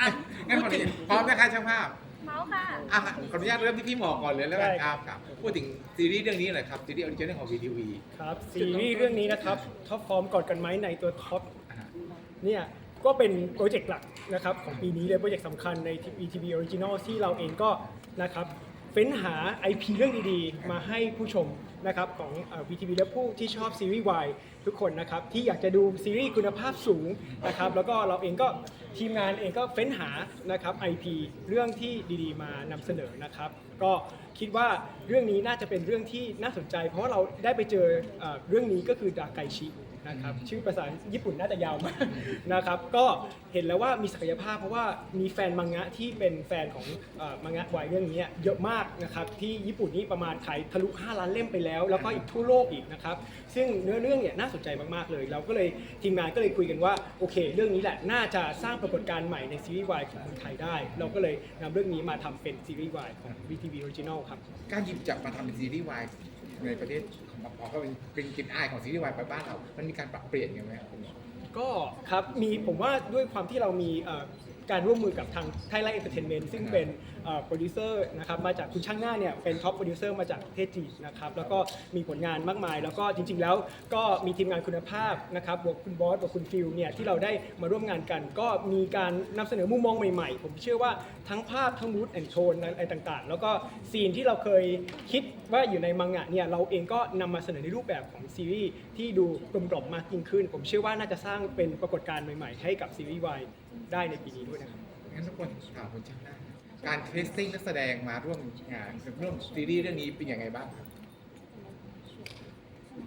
อะงั้นขออนุญาตพร้อมนะคะช่างภาพเมาส์ค่ะ อะขออนุญาตเริ่มที่พี่หมอก่อนเลยแล้วกันได้คครัรับ บครับพูดถึงซีรีส์เรื่องนี้หน่อยครับซีรีส์ออริจินอลของ VTV ครับซีรีส์เรื่องนี้นะครับท็อปฟอร์มกอดกันไหมในตัวท็อปอ่าเนี่ยก็เป็นโปรเจกต์หลักนะครับของปีนี้เลยโปรเจกต์สำคัญใน VTV Original ที่เราเองก็นะครับ เฟ้นหา IP เรื่องดีๆ มาให้ผู้ชมนะครับของเอ่อ VTV และผู้ที่ชอบซีรีส์วายทุกคนนะครับที่อยากจะดูซีรีส์คุณภาพสูงนะครับแล้วก็เราเองก็ทีมงานเองก็เฟ้นหานะครับ IP เรื่องที่ดีๆ มานำเสนอนะครับ ก็คิดว่าเรื่องนี้น่าจะเป็นเรื่องที่น่าสนใจ เพราะว่าเราได้ไปเจออเรื่องนี้ก็คือดาไกชิ นะครับชื่อภาษาญี่ปุ่นน่าจะยาวมากนะครับก็เห็นแล้วว่ามีศักยภาพเพราะว่ามีแฟนมังงะที่เป็นแฟนของเอ่อมังงะวายเรื่องนี้เยอะมากนะครับที่ญี่ปุ่นนี่ประมาณขายทะลุ 5 ล้านเล่มไปแล้ว แล้วก็อีกทั่วโลกอีกนะครับซึ่งเนื้อเรื่องเนี่ยน่าสนใจมากๆเลย เราก็เลยทีมงานก็เลยคุยกันว่าโอเค เรื่องนี้แหละน่าจะสร้างปรากฏการณ์ใหม่ในซีรีส์วายของคนไทยได้ เราก็เลยนำเรื่องนี้มาทำเป็นซีรีส์วายของ VTV Original ครับการหยิบจับมาทำเป็นซีรีส์วายในประเทศของ พอก็เป็นเป็นกลิ่นอายของซีรีส์วายไปบ้านเรา มันมีการปรับเปลี่ยนยังไงครับคุณหมอ ก็ครับมีผมว่าด้วยความที่เรามีเอ่อ การร่วมมือกับทางไทยไลท์เอนเตอร์เทนเมนต์ซึ่งเป็นโปรดิวเซอร์นะครับมาจากคุณช่างหน้าเนี่ยเป็นท็อปโปรดิวเซอร์มาจากประเทศจีนนะครับแล้วก็มีผลงานมากมาย แล้วก็จริง ๆ แล้วก็มีทีมงานคุณภาพนะครับบวกคุณบอสบวกคุณฟิลเนี่ยที่เราได้มาร่วมงานกัน ก็มีการนำเสนอมุมมองใหม่ๆ ผมเชื่อว่าทั้งภาพทั้งมูดแอนโทนอะไรต่างๆ แล้วก็ซีนที่เราเคยคิดว่าอยู่ในมังงะเนี่ยเราเองก็นำมาเสนอในรูปแบบของซีรีส์ที่ดูกลมกล่อมมากยิ่งขึ้น ผมเชื่อว่าน่าจะสร้างเป็นปรากฏการณ์ใหม่ๆ ให้กับซีรีส์วายได้ในปีนี้ด้วยยงั้นทุกคนถามคนช่างได้การเทสติ้งนักแสดงมาร่วมงานร่วมซีรีส์เรื่องนี้เป็นยังไงบ้างครับ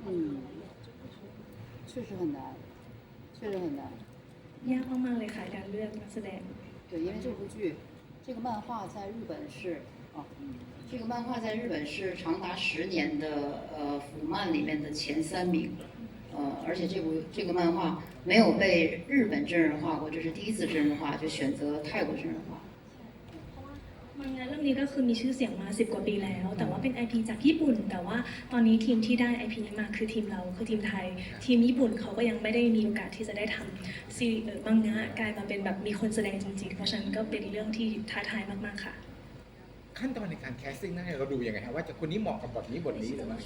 嗯，确实很难，确实很难。ยากมากๆเลยค่ะการเลือกนักแสดง对，因为这部剧，这个漫画在日本是哦，这个漫画在日本是长达十年的呃腐漫里面的前三名，呃，而且这部这个漫画没有被日本真人化过，这是第一次真人化，就选择泰国真人化。 มังงะเรื่องนี้ก็คือมีชื่อเสียงมา 10 กว่าปีแล้ว แต่ว่าเป็น IP จากญี่ปุ่น แต่ว่าตอนนี้ทีมที่ได้ IP นี้มาคือทีมเราคือทีมไทย ทีมญี่ปุ่นเขาก็ยังไม่ได้มีโอกาสที่จะได้ทำซีรีส์เอ่อมังงะกลายมาเป็นแบบมีคนแสดงจริงๆ เพราะฉะนั้นก็เป็นเรื่องที่ท้าทายมากๆค่ะ ขั้นตอนในการแคสติ้งนั่นเราดูยังไงครับว่าจะคนนี้เหมาะกับบทนี้บทนี้หรือไม่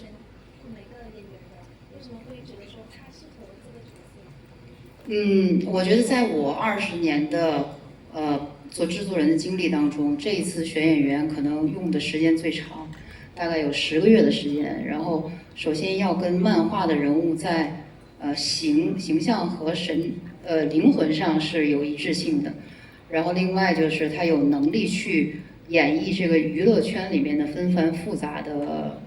嗯，我觉得在我二十年的呃做制作人的经历当中，这一次选演员可能用的时间最长，大概有十个月的时间。然后首先要跟漫画的人物在呃形形象和神呃灵魂上是有一致性的，然后另外就是他有能力去演绎这个娱乐圈里面的纷繁复杂的，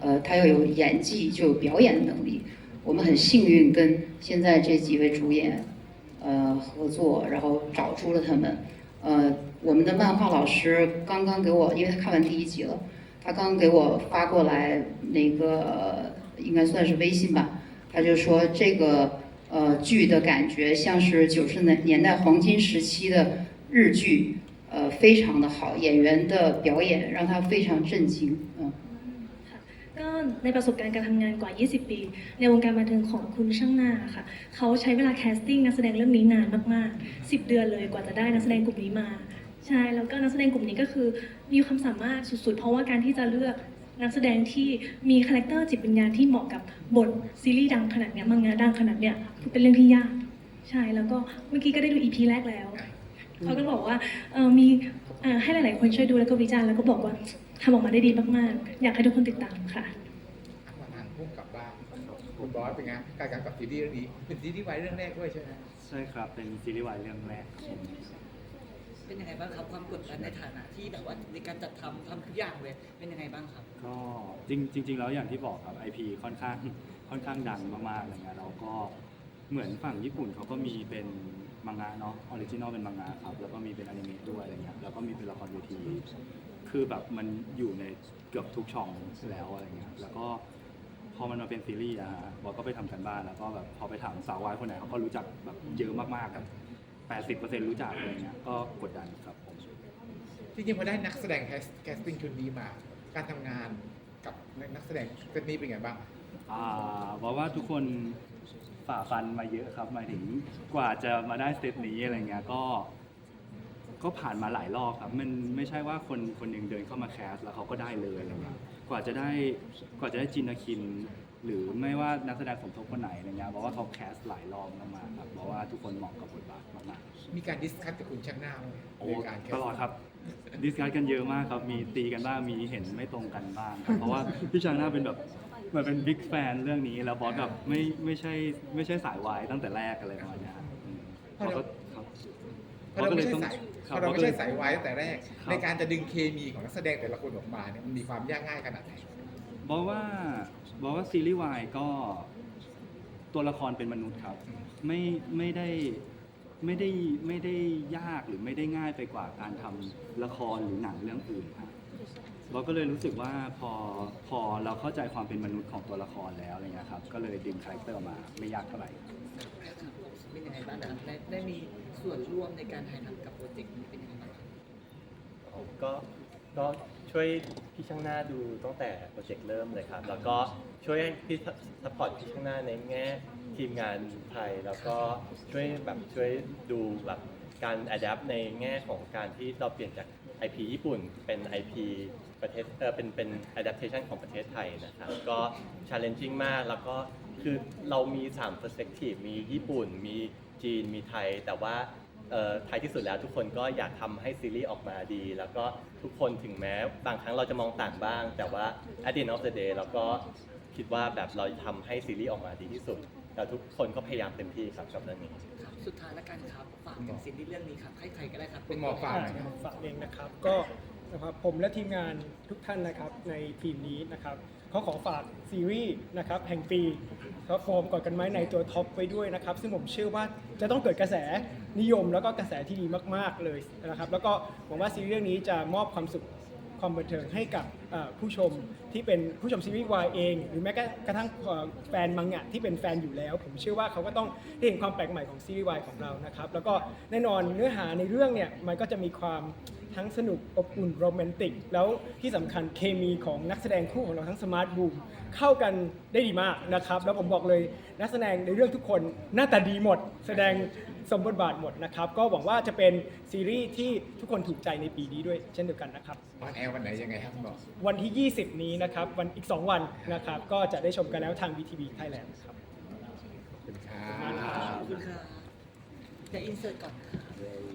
呃，他要有演技，就有表演的能力。我们很幸运跟现在这几位主演，呃合作，然后找出了他们。呃，我们的漫画老师刚刚给我，因为他看完第一集了，他刚给我发过来那个应该算是微信吧，他就说这个呃剧的感觉像是九十年年代黄金时期的日剧，呃非常的好，演员的表演让他非常震惊， ในประสบการณ์การทำงานกว่า 20 ปี ในวงการบันเทิงของคุณช่างหน้าค่ะ เขาใช้เวลาแคสติ้งนักแสดงเรื่องนี้นานมากๆ 10 เดือนเลยกว่าจะได้นักแสดงกลุ่มนี้มา ใช่ แล้วก็นักแสดงกลุ่มนี้ก็คือมีความสามารถสุดๆ เพราะว่าการที่จะเลือกนักแสดงที่มีคาแรคเตอร์จิตวิญญาณที่เหมาะกับบทซีรีส์ดังขนาดเนี้ยมังงะดังขนาดเนี้ยเป็นเรื่องที่ยาก ใช่ แล้วก็เมื่อกี้ก็ได้ดู EP แรกแล้วเขาก็บอกว่ามีให้หลาย ๆ คนช่วยดูแล้วก็วิจารณ์แล้วก็บอกว่าทำออกมาได้ดีมาก ๆ อยากให้ทุกคนติดตามค่ะ มาทางพุ่มกลับบ้าน คุณบอสเป็นไงการกำกับซีรีส์เรื่องนี้เป็นซีรีส์วายเรื่องแรกด้วยใช่ไหมใช่ครับ เป็นซีรีส์วายเรื่องแรกเป็นยังไงบ้างครับความกดดันในฐานะที่แบบว่าในการจัดทำทำทุกอย่างเลยเป็นยังไงบ้างครับ ก็จริงจริง ๆ แล้วอย่างที่บอกครับ IP ค่อนข้างค่อนข้างดังมากๆอะไรเงี้ยเราก็เหมือนฝั่งญี่ปุ่นเขาก็มีเป็นมังงะเนาะออริจินอลเป็นมังงะครับ แล้วก็มีเป็นอนิเมะด้วยอะไรเงี้ยแล้วก็มีเป็นละครเวที คือแบบมันอยู่ในเกือบทุกช่องแล้วอะไรเงี้ยแล้วก็ พอมันมาเป็นซีรีส์อะฮะเราก็ไปทำกันบ้านแล้วก็แบบพอไปถามสาววายคนไหนเขาก็รู้จักแบบเยอะมากๆกัน80%รู้จักอะไรเงี้ยก็กดดันครับผม จริงๆพอได้นักแสดงแคสแคสติ้งชุดนี้มา การทำงานกับนักแสดงชุดนี้เป็นไงบ้าง อ่าเพราะว่าทุกคนฝ่าฟันมาเยอะครับหมายถึงกว่าจะมาได้สเตปนี้อะไรเงี้ยก็ก็ผ่านมาหลายรอบครับ มันไม่ใช่ว่าคนคนหนึ่งเดินเข้ามาแคสแล้วเขาก็ได้เลยอะไรเงี้ย กว่าจะได้กว่าจะได้จินนาคิน หรือไม่ว่านักแสดงสมทบคนไหนอะไรเงี้ยบอกว่าเขาแคสหลายรอบมากๆครับบอกว่าทุกคนเหมาะกับบทบาทมากๆมีการดิสคัทกับคุณช่างหน้าไหมโอ้ในการแคสตลอดครับดิสคัสกันเยอะมากครับมีตีกันบ้างมีเห็นไม่ตรงกันบ้างครับเพราะว่าพี่ชางหน้าเป็นแบบเหมือนเป็นบิ๊กแฟนเรื่องนี้แล้วบอสแบบไม่ไม่ใช่ไม่ใช่สายวายตั้งแต่แรกอะไรประมาณเนี้ยครับอืมเขาก็ครับ เพราะเราไม่ใช่สายครับ เพราะเราไม่ใช่สายไว้แต่แรกครับในการจะดึงเคมีของนักแสดงแต่ละคนออกมาเนี่ยมันมีความยากง่ายขนาดไหนบอกว่าบอกว่าซีรีส์วายก็ตัวละครเป็นมนุษย์ครับ ไม่ไม่ได้ไม่ได้ไม่ได้ยากหรือไม่ได้ง่ายไปกว่าการทำละครหรือหนังเรื่องอื่นครับเราก็เลยรู้สึกว่าพอพอเราเข้าใจความเป็นมนุษย์ของตัวละครแล้วอะไรเงี้ยครับ ก็เลยดึงคาแรคเตอร์ออกมาไม่ยากเท่าไหร่เป็นยังไงบ้างนะครับได้ได้มี ส่วนร่วมในการถ่ายทำกับโปรเจกต์นี้เป็นยังไงบ้างครับผมก็ก็ช่วยพี่ช่างหน้าดูตั้งแต่โปรเจกต์เริ่มเลยครับแล้วก็ช่วยให้พี่ซัพพอร์ตพี่ช่างหน้าในแง่ทีมงานไทยแล้วก็ช่วยแบบช่วยดูแบบการอัดแอปในแง่ของการที่เราเปลี่ยนจาก IP ญี่ปุ่นเป็น IP ประเทศเออเป็นเป็น adaptation ของประเทศไทยนะครับ ก็ challenging มากแล้วก็คือเรามี 3 perspective มีญี่ปุ่นมี จีนมีไทย แต่ว่าเอ่อท้ายที่สุดแล้วทุกคนก็อยากทำให้ซีรีส์ออกมาดี แล้วก็ทุกคนถึงแม้บางครั้งเราจะมองต่างบ้าง แต่ว่า at the end of the day เราก็คิดว่าแบบเราทำให้ซีรีส์ออกมาดีที่สุด แต่ทุกคนก็พยายามเต็มที่ครับกับเรื่องนี้ครับสุดท้ายแล้วกันครับฝากถึงซีรีส์เรื่องนี้ครับให้ใครก็ได้ครับคุณหมอฝากหน่อยครับฝากเองนะครับก็นะครับผมและทีมงานทุกท่านนะครับในทีมนี้นะครับ เขาขอฝากซีรีส์นะครับแห่งปีก็ฟอร์มกอดกันไหมในตัวท็อปไว้ด้วยนะครับ ซึ่งผมเชื่อว่าจะต้องเกิดกระแสนิยมแล้วก็กระแสที่ดีมาก ๆ เลยนะครับ แล้วก็หวังว่าซีรีส์เรื่องนี้จะมอบความสุขความบันเทิงให้กับ ผู้ชมที่เป็นผู้ชมซีรีส์วายเอง หรือแม้กระทั่งแฟนมังงะที่เป็นแฟนอยู่แล้ว ผมเชื่อว่าเขาก็ต้องได้เห็นความแปลกใหม่ของซีรีส์วายของเรานะครับแล้วก็แน่นอนเนื้อหาในเรื่องเนี่ยมันก็จะมีความทั้งสนุกอบอุ่นโรแมนติก แล้วที่สำคัญเคมีของนักแสดงคู่ของเราทั้งสมาร์ทบูมเข้ากันได้ดีมากนะครับแล้วผมบอกเลยนักแสดงในเรื่องทุกคนหน้าตาดีหมด แสดงสมบทบาทหมดนะครับ ก็หวังว่าจะเป็นซีรีส์ที่ทุกคนถูกใจในปีนี้ด้วยเช่นเดียวกันนะครับออนแอร์วันไหนยังไงครับคุณหมอวันที่ 20 นี้นะครับวันอีก 2 วันนะครับ ก็จะได้ชมกันแล้วทาง VTV Thailand ครับ ขอบคุณครัขอบบคุณครับจะอินเสิร์ตก่อนครับ